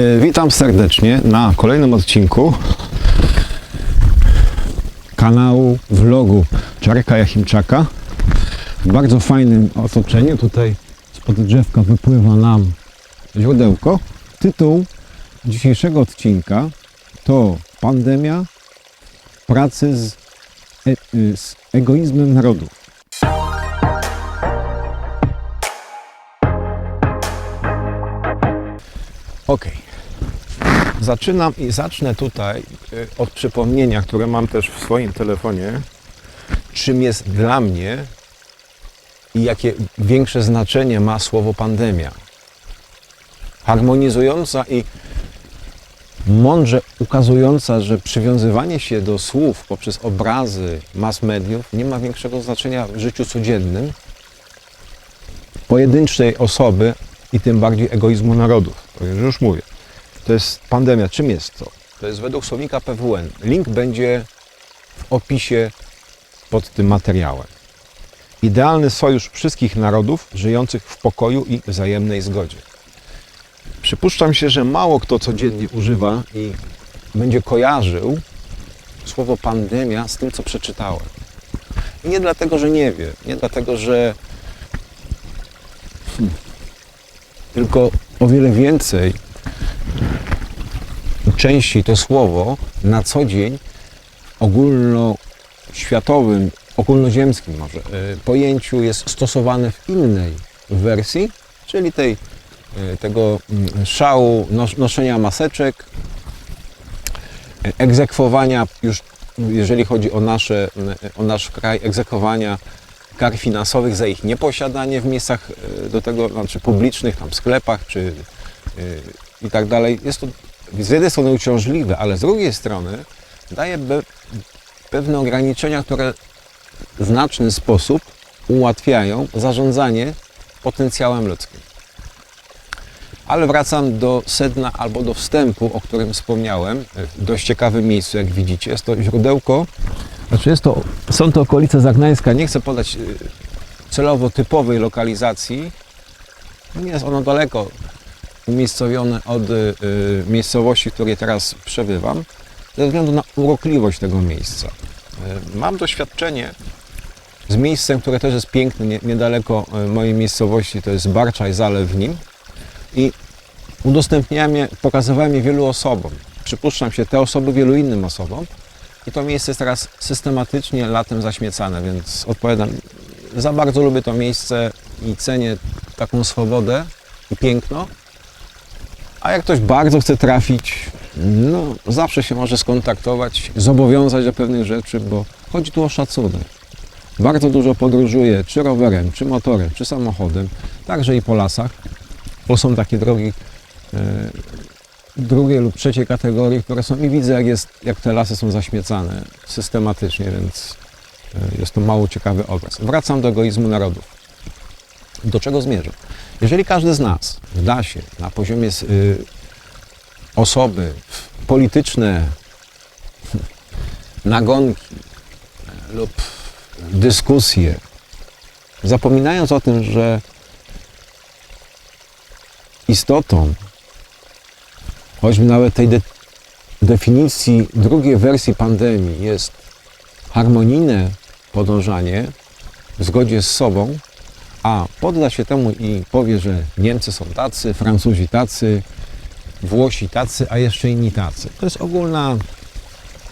E, Witam serdecznie na kolejnym odcinku kanału vlogu Czarka Jachimczaka. W bardzo fajnym otoczeniu. Tutaj spod drzewka wypływa nam źródełko. Tytuł dzisiejszego odcinka to Pandemia pracy z, e, y, z egoizmem narodu. Okej. Zaczynam i zacznę tutaj y, od przypomnienia, które mam też w swoim telefonie, czym jest dla mnie i jakie większe znaczenie ma słowo pandemia. Harmonizująca i mądrze ukazująca, że przywiązywanie się do słów poprzez obrazy mass mediów nie ma większego znaczenia w życiu codziennym pojedynczej osoby i tym bardziej egoizmu narodów. To już mówię. To jest pandemia. Czym jest to? To jest według słownika PWN. Link będzie w opisie pod tym materiałem. Idealny sojusz wszystkich narodów żyjących w pokoju i wzajemnej zgodzie. Przypuszczam się, że mało kto codziennie używa i będzie kojarzył słowo pandemia z tym, co przeczytałem. Nie dlatego, że nie wie, nie dlatego, że hmm, tylko o wiele więcej częściej to słowo na co dzień ogólnoświatowym, ogólnoziemskim może y, pojęciu jest stosowane w innej wersji, czyli tej, y, tego mm, szału nos, noszenia maseczek, egzekwowania już jeżeli chodzi o, nasze, y, o nasz kraj, egzekwowania kar finansowych za ich nieposiadanie w miejscach y, do tego, znaczy publicznych, tam sklepach czy y, i tak dalej. Jest to z jednej strony uciążliwe, ale z drugiej strony daje pewne ograniczenia, które w znaczny sposób ułatwiają zarządzanie potencjałem ludzkim. Ale wracam do sedna albo do wstępu, o którym wspomniałem, w dość ciekawym miejscu, jak widzicie. Jest to źródełko, znaczy jest to, są to okolice Zagnańska. Nie chcę podać y, celowo typowej lokalizacji. Nie jest ono daleko umiejscowione od y, y, miejscowości, w której teraz przebywam, ze względu na urokliwość tego miejsca. Y, Mam doświadczenie z miejscem, które też jest piękne, nie, niedaleko mojej miejscowości, to jest Barczaj Zalew nim. I udostępniałem je, pokazywałem je wielu osobom. Przypuszczam się, te osoby wielu innym osobom. I to miejsce jest teraz systematycznie latem zaśmiecane, więc odpowiadam, za bardzo lubię to miejsce i cenię taką swobodę i piękno. A jak ktoś bardzo chce trafić, no zawsze się może skontaktować, zobowiązać do pewnych rzeczy, bo chodzi tu o szacunek. Bardzo dużo podróżuję, czy rowerem, czy motorem, czy samochodem, także i po lasach, bo są takie drogi e, drugiej lub trzeciej kategorii, które są i widzę, jak, jest, jak te lasy są zaśmiecane systematycznie, więc e, jest to mało ciekawy obraz. Wracam do egoizmu narodów. Do czego zmierzam? Jeżeli każdy z nas wda się na poziomie y, osoby w polityczne nagonki e, lub dyskusje, zapominając o tym, że istotą, choćby nawet tej de- definicji drugiej wersji pandemii jest harmonijne podążanie w zgodzie z sobą, a podda się temu i powie, że Niemcy są tacy, Francuzi tacy, Włosi tacy, a jeszcze inni tacy. To jest ogólna,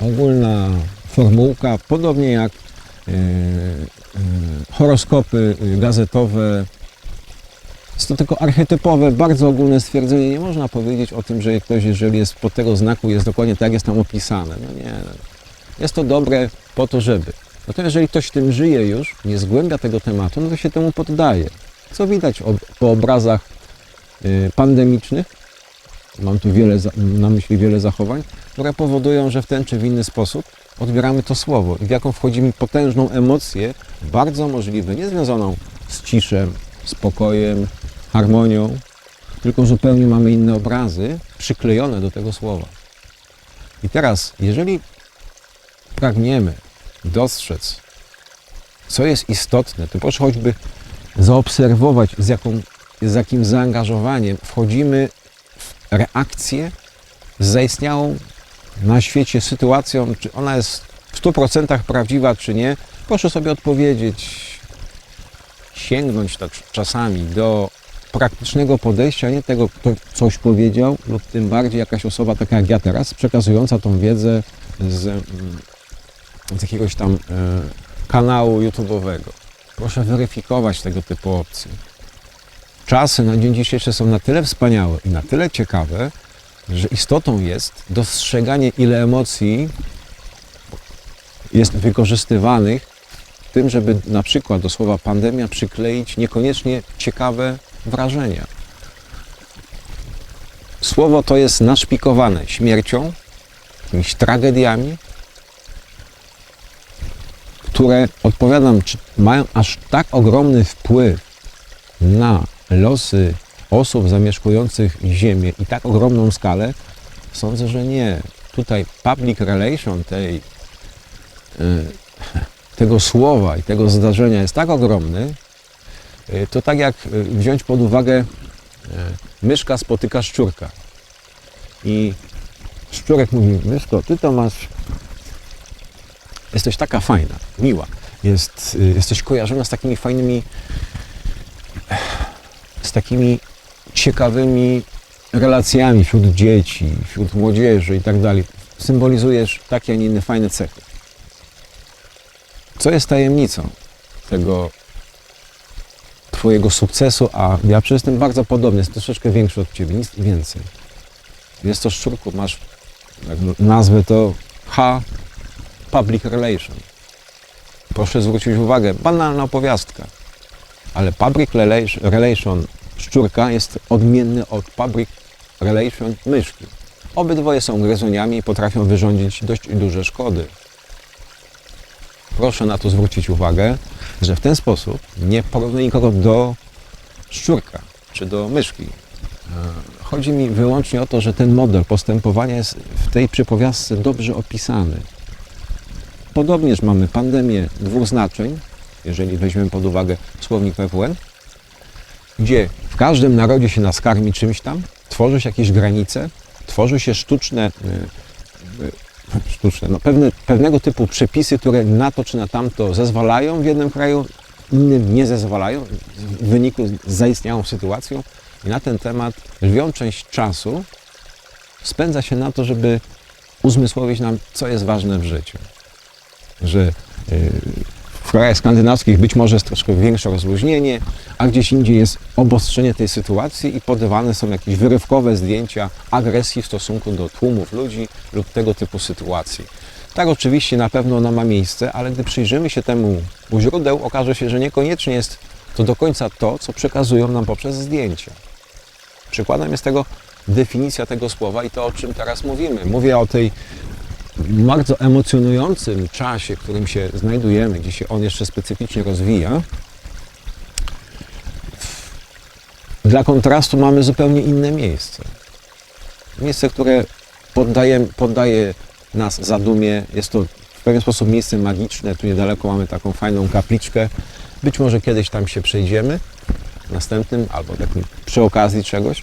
ogólna formułka, podobnie jak e, e, horoskopy e, gazetowe. Jest to tylko archetypowe, bardzo ogólne stwierdzenie. Nie można powiedzieć o tym, że ktoś, jeżeli jest pod tego znaku, jest dokładnie tak, jest tam opisane. No nie. Jest to dobre po to, żeby. Natomiast jeżeli ktoś tym żyje już, nie zgłębia tego tematu, no to się temu poddaje. Co widać po obrazach y, pandemicznych, mam tu wiele, na myśli wiele zachowań, które powodują, że w ten czy w inny sposób odbieramy to słowo i w jaką wchodzimy potężną emocję, bardzo możliwe, nie związaną z ciszem, spokojem, harmonią, tylko zupełnie mamy inne obrazy przyklejone do tego słowa. I teraz, jeżeli pragniemy dostrzec, co jest istotne, to proszę choćby zaobserwować, z, jaką, z jakim zaangażowaniem wchodzimy w reakcję z zaistniałą na świecie sytuacją, czy ona jest w 100% prawdziwa, czy nie, proszę sobie odpowiedzieć, sięgnąć tak czasami do praktycznego podejścia, nie tego, kto coś powiedział, lub tym bardziej jakaś osoba taka jak ja teraz, przekazująca tą wiedzę z, z jakiegoś tam e, kanału YouTube'owego. Proszę weryfikować tego typu opcje. Czasy na dzień dzisiejszy są na tyle wspaniałe i na tyle ciekawe, że istotą jest dostrzeganie, ile emocji jest wykorzystywanych w tym, żeby na przykład do słowa pandemia przykleić niekoniecznie ciekawe wrażenia. Słowo to jest naszpikowane śmiercią, jakimiś tragediami, które, odpowiadam, mają aż tak ogromny wpływ na losy osób zamieszkujących Ziemię i tak ogromną skalę? Sądzę, że nie. Tutaj public relation tej, y, tego słowa i tego zdarzenia jest tak ogromny, y, to tak jak y, wziąć pod uwagę myszka spotyka szczurka. I szczurek mówi, myszko, ty to masz jesteś taka fajna, miła. Jest, y, jesteś kojarzona z takimi fajnymi, z takimi ciekawymi relacjami wśród dzieci, wśród młodzieży i tak dalej. Symbolizujesz takie, a nie inne fajne cechy. Co jest tajemnicą tego Twojego sukcesu? A ja przecież jestem bardzo podobny, jest troszeczkę większy od Ciebie, nic więcej. Jest to szczurku, masz, jak nazwę to H public relation. Proszę zwrócić uwagę, banalna opowiastka, ale public relation, szczurka jest odmienny od public relation myszki. Obydwoje są gryzoniami i potrafią wyrządzić dość duże szkody. Proszę na to zwrócić uwagę, że w ten sposób nie porównuję nikogo do szczurka czy do myszki. E, Chodzi mi wyłącznie o to, że ten model postępowania jest w tej przypowiastce dobrze opisany. Podobnież mamy pandemię dwóch znaczeń, jeżeli weźmiemy pod uwagę słownik PWN, gdzie w każdym narodzie się nas karmi czymś tam, tworzy się jakieś granice, tworzy się sztuczne, y, y, sztuczne no pewne, pewnego typu przepisy, które na to czy na tamto zezwalają w jednym kraju, innym nie zezwalają w wyniku z zaistniałą sytuacją. I na ten temat lwią część czasu spędza się na to, żeby uzmysłowić nam, co jest ważne w życiu że y, w krajach skandynawskich być może jest troszkę większe rozluźnienie, a gdzieś indziej jest obostrzenie tej sytuacji i podawane są jakieś wyrywkowe zdjęcia agresji w stosunku do tłumów ludzi lub tego typu sytuacji. Tak oczywiście na pewno ona ma miejsce, ale gdy przyjrzymy się temu u źródeł, okaże się, że niekoniecznie jest to do końca to, co przekazują nam poprzez zdjęcia. Przykładem jest tego definicja tego słowa i to, o czym teraz mówimy. Mówię o tej bardzo emocjonującym czasie, w którym się znajdujemy, gdzie się on jeszcze specyficznie rozwija, dla kontrastu mamy zupełnie inne miejsce. Miejsce, które poddaje, poddaje nas zadumie. Jest to w pewien sposób miejsce magiczne. Tu niedaleko mamy taką fajną kapliczkę. Być może kiedyś tam się przejdziemy, następnym albo takim przy okazji czegoś,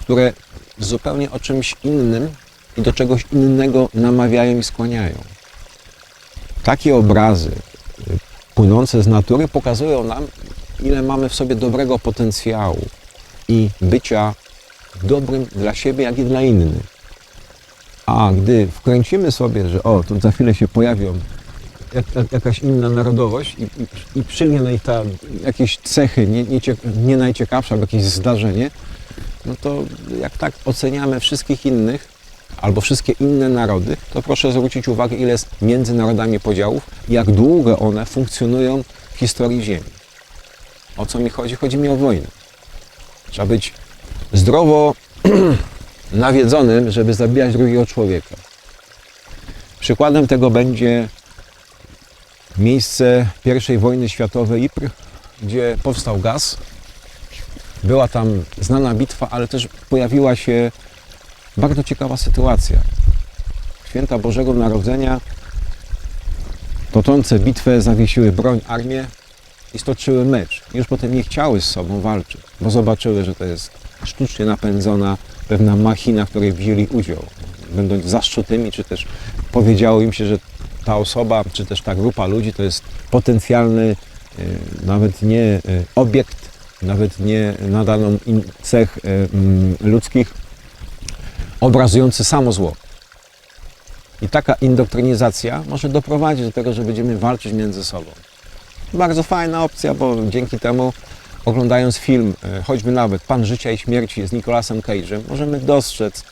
które zupełnie o czymś innym i do czegoś innego namawiają i skłaniają. Takie obrazy y, płynące z natury pokazują nam, ile mamy w sobie dobrego potencjału i bycia dobrym dla siebie, jak i dla innych. A gdy wkręcimy sobie, że o, tu za chwilę się pojawią jak, jak, jakaś inna narodowość i, i, i na nich ta, jakieś cechy, nie, nie, nie najciekawsze, albo jakieś zdarzenie, no to jak tak oceniamy wszystkich innych, albo wszystkie inne narody, to proszę zwrócić uwagę, ile jest między narodami podziałów jak długo one funkcjonują w historii Ziemi. O co mi chodzi? Chodzi mi o wojnę. Trzeba być zdrowo nawiedzonym, żeby zabijać drugiego człowieka. Przykładem tego będzie miejsce I wojny światowej Ypres, gdzie powstał gaz. Była tam znana bitwa, ale też pojawiła się bardzo ciekawa sytuacja. Święta Bożego Narodzenia, toczące bitwę, zawiesiły broń, armię i stoczyły mecz. Już potem nie chciały z sobą walczyć, bo zobaczyły, że to jest sztucznie napędzona pewna machina, w której wzięli udział, będąc zaszczutymi, czy też powiedziało im się, że ta osoba, czy też ta grupa ludzi to jest potencjalny, e, nawet nie e, obiekt, nawet nie nadaną im cech e, ludzkich, obrazujący samo zło. I taka indoktrynizacja może doprowadzić do tego, że będziemy walczyć między sobą. Bardzo fajna opcja, bo dzięki temu oglądając film, e, choćby nawet Pan Życia i Śmierci z Nicolasem Cage'em, możemy dostrzec,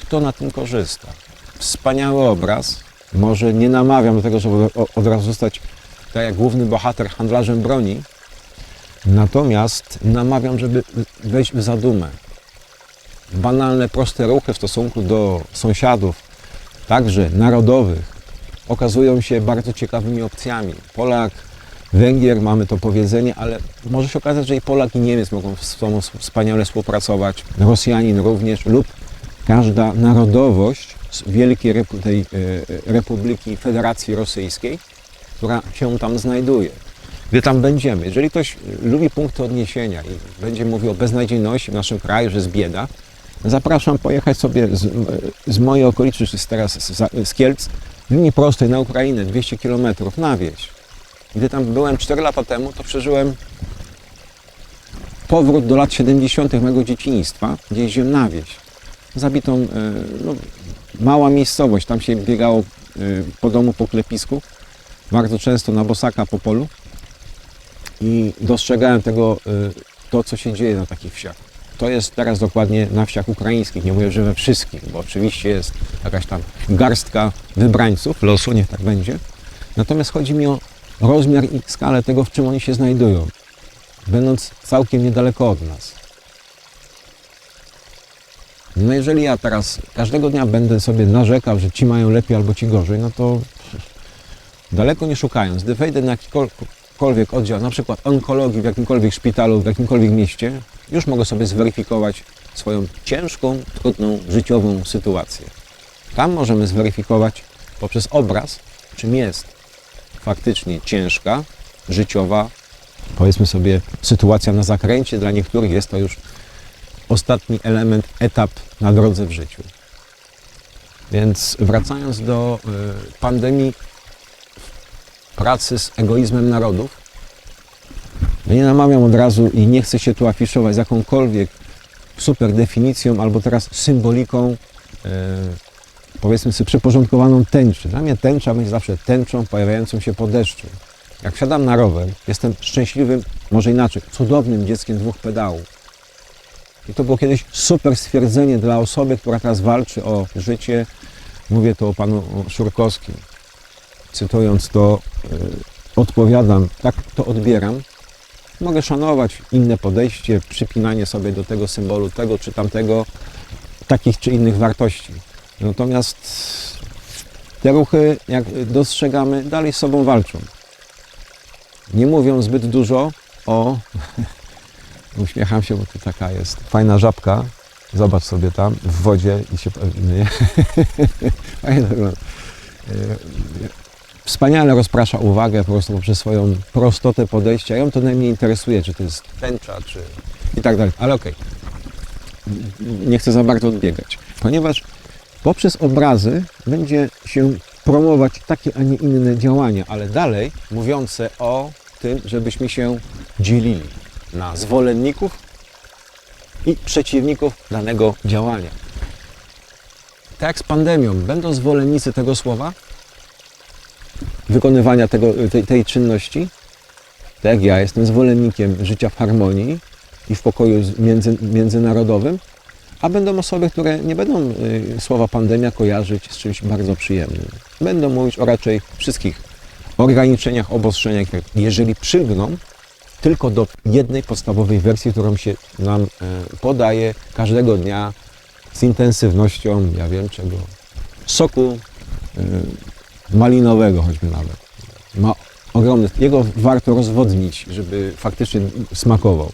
kto na tym korzysta. Wspaniały obraz. Może nie namawiam do tego, żeby od razu zostać tak jak główny bohater handlarzem broni, natomiast namawiam, żeby wejść w zadumę. Banalne, proste ruchy w stosunku do sąsiadów, także narodowych, okazują się bardzo ciekawymi opcjami. Polak, Węgier, mamy to powiedzenie, ale może się okazać, że i Polak i Niemiec mogą wspaniale współpracować, Rosjanin również, lub każda narodowość z Wielkiej tej, e, e, Republiki Federacji Rosyjskiej, która się tam znajduje. Gdy tam będziemy, jeżeli ktoś e, lubi punkty odniesienia i będzie mówił o beznadziejności w naszym kraju, że jest bieda, zapraszam pojechać sobie z, z mojej okolicy, czy teraz z, z Kielc, linii prostej na Ukrainę, 200 km na wieś. Gdy tam byłem 4 lata temu, to przeżyłem powrót do lat 70. mojego dzieciństwa, gdzie jeździłem na wieś. Zabitą, e, no, mała miejscowość, tam się biegało e, po domu, po klepisku, bardzo często na bosaka po polu i dostrzegałem tego, e, to co się dzieje na takich wsiach. To jest teraz dokładnie na wsiach ukraińskich, nie mówię, że we wszystkich, bo oczywiście jest jakaś tam garstka wybrańców losu, niech tak będzie. Natomiast chodzi mi o rozmiar i skalę tego, w czym oni się znajdują, będąc całkiem niedaleko od nas. No jeżeli ja teraz każdego dnia będę sobie narzekał, że ci mają lepiej albo ci gorzej, no to daleko nie szukając, gdy wejdę na jakikolwiek oddział, na przykład onkologii w jakimkolwiek szpitalu, w jakimkolwiek mieście, już mogę sobie zweryfikować swoją ciężką, trudną, życiową sytuację. Tam możemy zweryfikować poprzez obraz, czym jest faktycznie ciężka, życiowa, powiedzmy sobie, sytuacja na zakręcie. Dla niektórych jest to już ostatni element, etap na drodze w życiu. Więc wracając do y, pandemii pracy z egoizmem narodów, ja nie namawiam od razu i nie chcę się tu afiszować z jakąkolwiek super definicją albo teraz symboliką y, powiedzmy sobie, przyporządkowaną tęczy. Dla mnie tęcza będzie zawsze tęczą pojawiającą się po deszczu. Jak wsiadam na rower, jestem szczęśliwym, może inaczej, cudownym dzieckiem dwóch pedałów. I to było kiedyś super stwierdzenie dla osoby, która teraz walczy o życie. Mówię to o panu Szurkowskim. Cytując to, yy, odpowiadam, tak to odbieram. Mogę szanować inne podejście, przypinanie sobie do tego symbolu, tego czy tamtego, takich czy innych wartości. Natomiast te ruchy, jak dostrzegamy, dalej z sobą walczą. Nie mówią zbyt dużo o. Uśmiecham się, bo tu taka jest fajna żabka. Zobacz sobie tam w wodzie i się. Nie. Wspaniale rozprasza uwagę po prostu poprzez swoją prostotę podejścia. Ją to najmniej interesuje, czy to jest tęcza, czy i tak dalej. Ale okej. Nie chcę za bardzo odbiegać, ponieważ poprzez obrazy będzie się promować takie, a nie inne działania, ale dalej mówiące o tym, żebyśmy się dzielili na zwolenników i przeciwników danego działania. Tak jak z pandemią, będą zwolennicy tego słowa, wykonywania tego, tej, tej czynności, tak jak ja jestem zwolennikiem życia w harmonii i w pokoju między, międzynarodowym, a będą osoby, które nie będą y, słowa pandemia kojarzyć z czymś bardzo przyjemnym. Będą mówić o raczej wszystkich ograniczeniach, obostrzeniach, jeżeli przylgną tylko do jednej podstawowej wersji, którą się nam e, podaje każdego dnia z intensywnością, ja wiem czego, soku e, malinowego choćby nawet. Ma ogromny, jego warto rozwodnić, żeby faktycznie smakował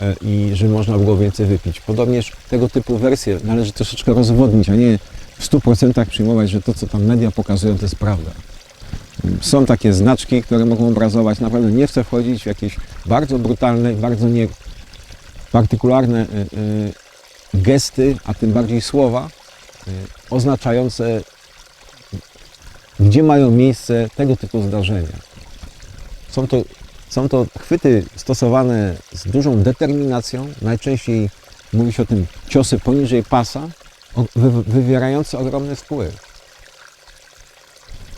e, i że można było więcej wypić. Podobnież tego typu wersje należy troszeczkę rozwodnić, a nie w 100% przyjmować, że to, co tam media pokazują, to jest prawda. Są takie znaczki, które mogą obrazować. Naprawdę nie chcę wchodzić w jakieś bardzo brutalne, bardzo nie partykularne y, y, gesty, a tym bardziej słowa oznaczające, gdzie mają miejsce tego typu zdarzenia. Są to, są to chwyty stosowane z dużą determinacją. Najczęściej mówi się o tym ciosy poniżej pasa, wywierające ogromny wpływ.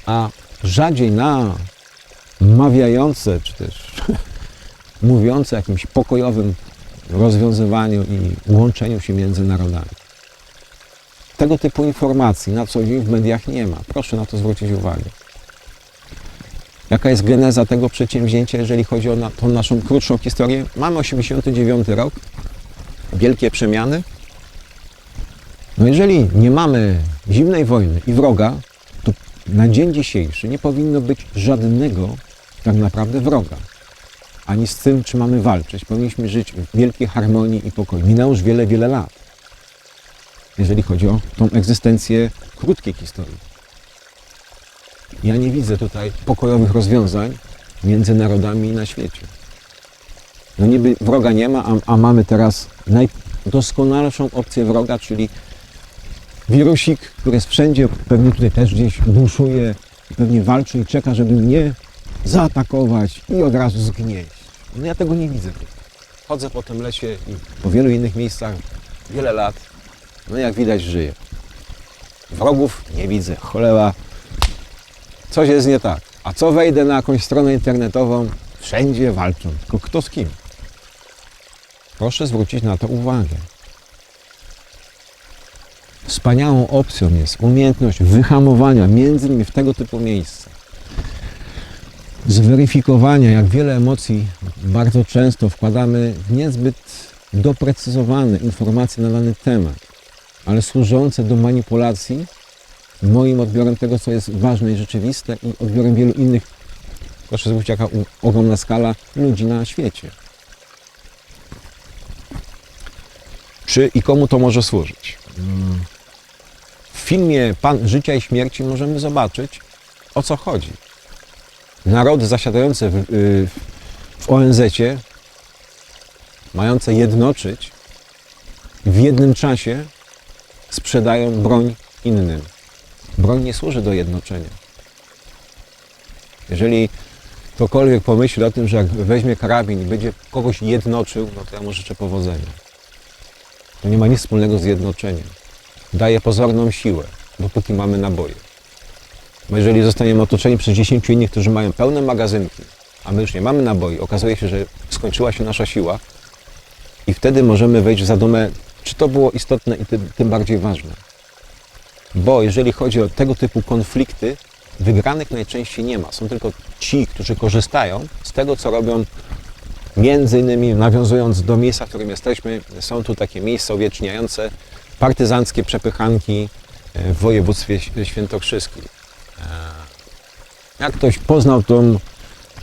A rzadziej na mawiające, czy też mówiące o jakimś pokojowym rozwiązywaniu i łączeniu się między narodami. Tego typu informacji na co dzień w mediach nie ma. Proszę na to zwrócić uwagę. Jaka jest geneza tego przedsięwzięcia, jeżeli chodzi o na, tą naszą krótszą historię? Mamy 89 rok, wielkie przemiany. No jeżeli nie mamy zimnej wojny i wroga, to na dzień dzisiejszy nie powinno być żadnego tak naprawdę wroga. Ani z tym, czy mamy walczyć. Powinniśmy żyć w wielkiej harmonii i pokoju. Minęło już wiele, wiele lat, jeżeli chodzi o tą egzystencję krótkiej historii. Ja nie widzę tutaj pokojowych rozwiązań między narodami na świecie. No niby wroga nie ma, a, a mamy teraz najdoskonalszą opcję wroga, czyli wirusik, który jest wszędzie, pewnie tutaj też gdzieś buszuje, pewnie walczy i czeka, żeby mnie zaatakować i od razu zgnieść. No ja tego nie widzę. Chodzę po tym lesie i po wielu innych miejscach wiele lat. No jak widać żyję. Wrogów nie widzę. Cholera. Coś jest nie tak. A co wejdę na jakąś stronę internetową, wszędzie walczą. Tylko kto z kim? Proszę zwrócić na to uwagę. Wspaniałą opcją jest umiejętność wyhamowania między innymi w tego typu miejscach zweryfikowania, jak wiele emocji bardzo często wkładamy w niezbyt doprecyzowane informacje na dany temat, ale służące do manipulacji moim odbiorem tego, co jest ważne i rzeczywiste i odbiorem wielu innych, proszę zwrócić, jaka ogromna skala ludzi na świecie. Czy i komu to może służyć? Mm. W filmie Pan Życia i Śmierci możemy zobaczyć, o co chodzi narody zasiadające w, y, w ONZ-cie, mające jednoczyć, w jednym czasie sprzedają broń innym. Broń nie służy do jednoczenia. Jeżeli ktokolwiek pomyśli o tym, że jak weźmie karabin i będzie kogoś jednoczył, no to ja mu życzę powodzenia. To nie ma nic wspólnego z jednoczeniem. Daje pozorną siłę, dopóki mamy naboje. Bo jeżeli zostaniemy otoczeni przez 10 innych, którzy mają pełne magazynki, a my już nie mamy naboi, okazuje się, że skończyła się nasza siła i wtedy możemy wejść w zadumę, czy to było istotne i tym, tym bardziej ważne. Bo jeżeli chodzi o tego typu konflikty, wygranych najczęściej nie ma. Są tylko ci, którzy korzystają z tego, co robią Między innymi nawiązując do miejsca, w którym jesteśmy, są tu takie miejsca uwieczniające partyzanckie przepychanki e, w województwie świętokrzyskim. E, Jak ktoś poznał tą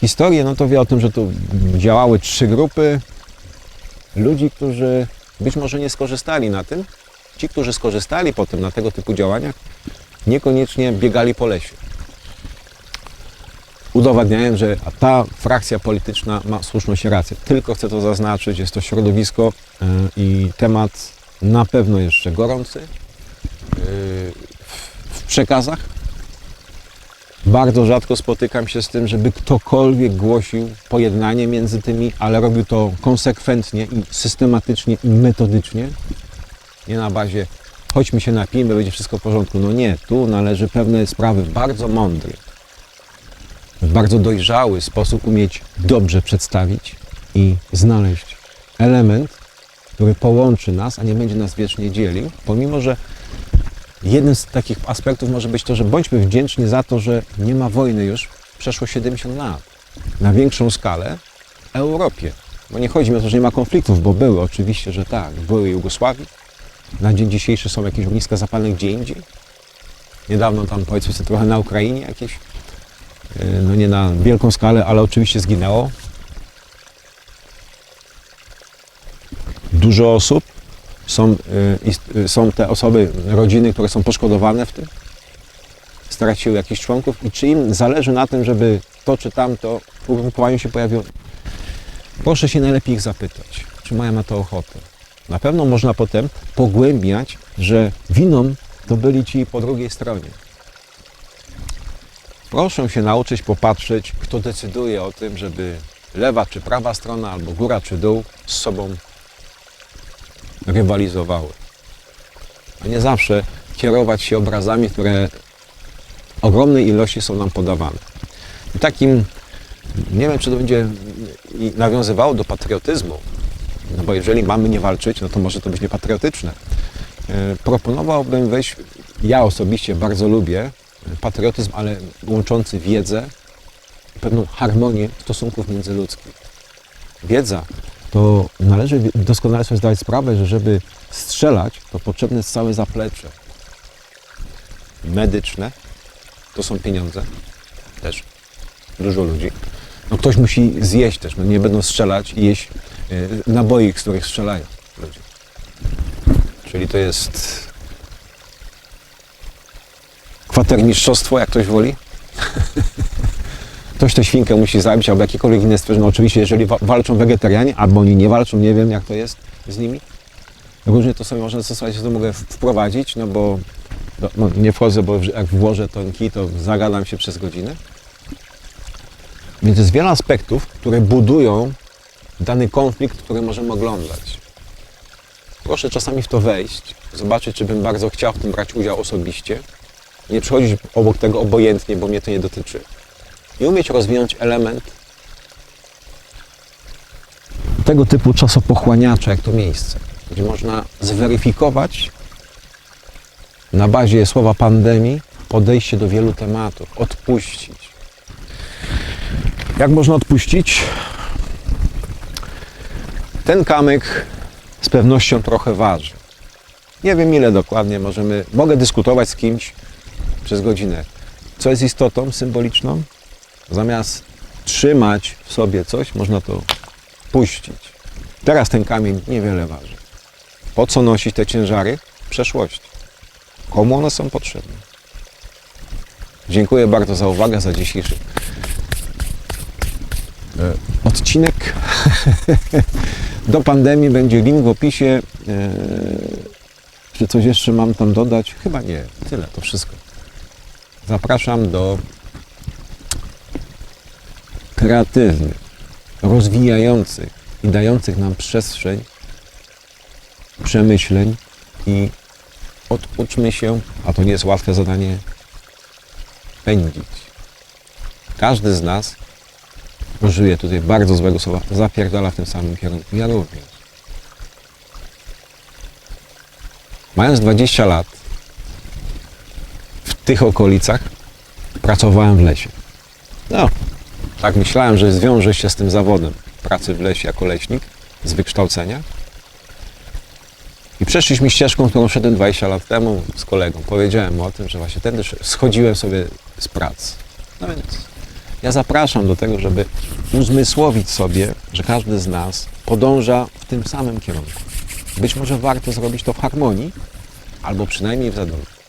historię, no to wie o tym, że tu działały trzy grupy ludzi, którzy być może nie skorzystali na tym. Ci, którzy skorzystali potem na tego typu działaniach, niekoniecznie biegali po lesie udowadniają, że ta frakcja polityczna ma słuszność i rację. Tylko chcę to zaznaczyć, jest to środowisko e, i temat na pewno jeszcze gorący e, w przekazach. Bardzo rzadko spotykam się z tym, żeby ktokolwiek głosił pojednanie między tymi, ale robił to konsekwentnie i systematycznie i metodycznie. Nie na bazie chodźmy się napijmy, będzie wszystko w porządku. No nie, tu należy pewne sprawy bardzo mądry, w bardzo dojrzały sposób umieć dobrze przedstawić i znaleźć element, który połączy nas, a nie będzie nas wiecznie dzielił, pomimo że jednym z takich aspektów może być to, że bądźmy wdzięczni za to, że nie ma wojny już, przeszło 70 lat, na większą skalę Europie. Bo nie chodzi mi o to, że nie ma konfliktów, bo były, oczywiście, że tak, były Jugosławii, na dzień dzisiejszy są jakieś ogniska zapalne gdzie indziej. Niedawno tam powiedzmy sobie trochę na Ukrainie jakieś E, no nie na wielką skalę, ale oczywiście zginęło. Dużo osób, są, ist- e, są te osoby, rodziny, które są poszkodowane w tym, straciły jakichś członków i czy im zależy na tym, żeby to czy tamto w ugrupowaniu się pojawiło. Proszę się najlepiej ich zapytać, czy mają na to ochotę. Na pewno można potem pogłębiać, że winą to byli ci po drugiej stronie. Proszę się nauczyć popatrzeć, kto decyduje o tym, żeby lewa czy prawa strona, albo góra czy dół z sobą rywalizowały. A nie zawsze kierować się obrazami, które ogromnej ilości są nam podawane. I takim, nie wiem, czy to będzie nawiązywało do patriotyzmu, no bo jeżeli mamy nie walczyć, no to może to być niepatriotyczne. E, Proponowałbym wejść, ja osobiście bardzo lubię patriotyzm, ale łączący wiedzę pewną harmonię stosunków międzyludzkich. Wiedza to należy doskonale sobie zdawać sprawę, że żeby strzelać, to potrzebne jest całe zaplecze medyczne, to są pieniądze też, dużo ludzi. No ktoś musi zjeść też, no nie będą strzelać i jeść e, naboi, z których strzelają ludzie. Czyli to jest kwatermistrzostwo, jak ktoś woli. Ktoś tę świnkę musi zabić, albo jakiekolwiek inne zwierzę. No oczywiście, jeżeli wa- walczą wegetarianie, albo oni nie walczą, nie wiem jak to jest z nimi. Różnie to sobie można zastosować, to mogę wprowadzić, no bo no, no, nie wchodzę, bo jak włożę ten kij, to zagadam się przez godzinę. Więc jest wiele aspektów, które budują dany konflikt, który możemy oglądać. Proszę czasami w to wejść, zobaczyć, czy bym bardzo chciał w tym brać udział osobiście. Nie przechodzić obok tego obojętnie, bo mnie to nie dotyczy. I umieć rozwinąć element tego typu czasopochłaniacza, jak to miejsce, gdzie można zweryfikować na bazie słowa pandemii podejście do wielu tematów, odpuścić. Jak można odpuścić? Ten kamyk z pewnością trochę waży. Nie wiem ile dokładnie, możemy, mogę dyskutować z kimś przez godzinę. Co jest istotą symboliczną? Zamiast trzymać w sobie coś, można to puścić. Teraz ten kamień niewiele waży. Po co nosić te ciężary w przeszłości? Komu one są potrzebne? Dziękuję bardzo za uwagę, za dzisiejszy e, odcinek. Do pandemii będzie link w opisie. E, Czy coś jeszcze mam tam dodać? Chyba nie. Tyle, to wszystko. Zapraszam do kreatywnych, rozwijających i dających nam przestrzeń przemyśleń i oduczmy się, a to nie jest łatwe zadanie, pędzić. Każdy z nas użyję tutaj bardzo złego słowa, zapierdala w tym samym kierunku. Ja również. Mając 20 lat, w tych okolicach pracowałem w lesie. No, tak myślałem, że zwiążę się z tym zawodem pracy w lesie jako leśnik z wykształcenia. I przeszliśmy ścieżką, którą szedłem 20 lat temu z kolegą. Powiedziałem mu o tym, że właśnie wtedy schodziłem sobie z pracy. No więc ja zapraszam do tego, żeby uzmysłowić sobie, że każdy z nas podąża w tym samym kierunku. Być może warto zrobić to w harmonii, albo przynajmniej w zadowoleniu.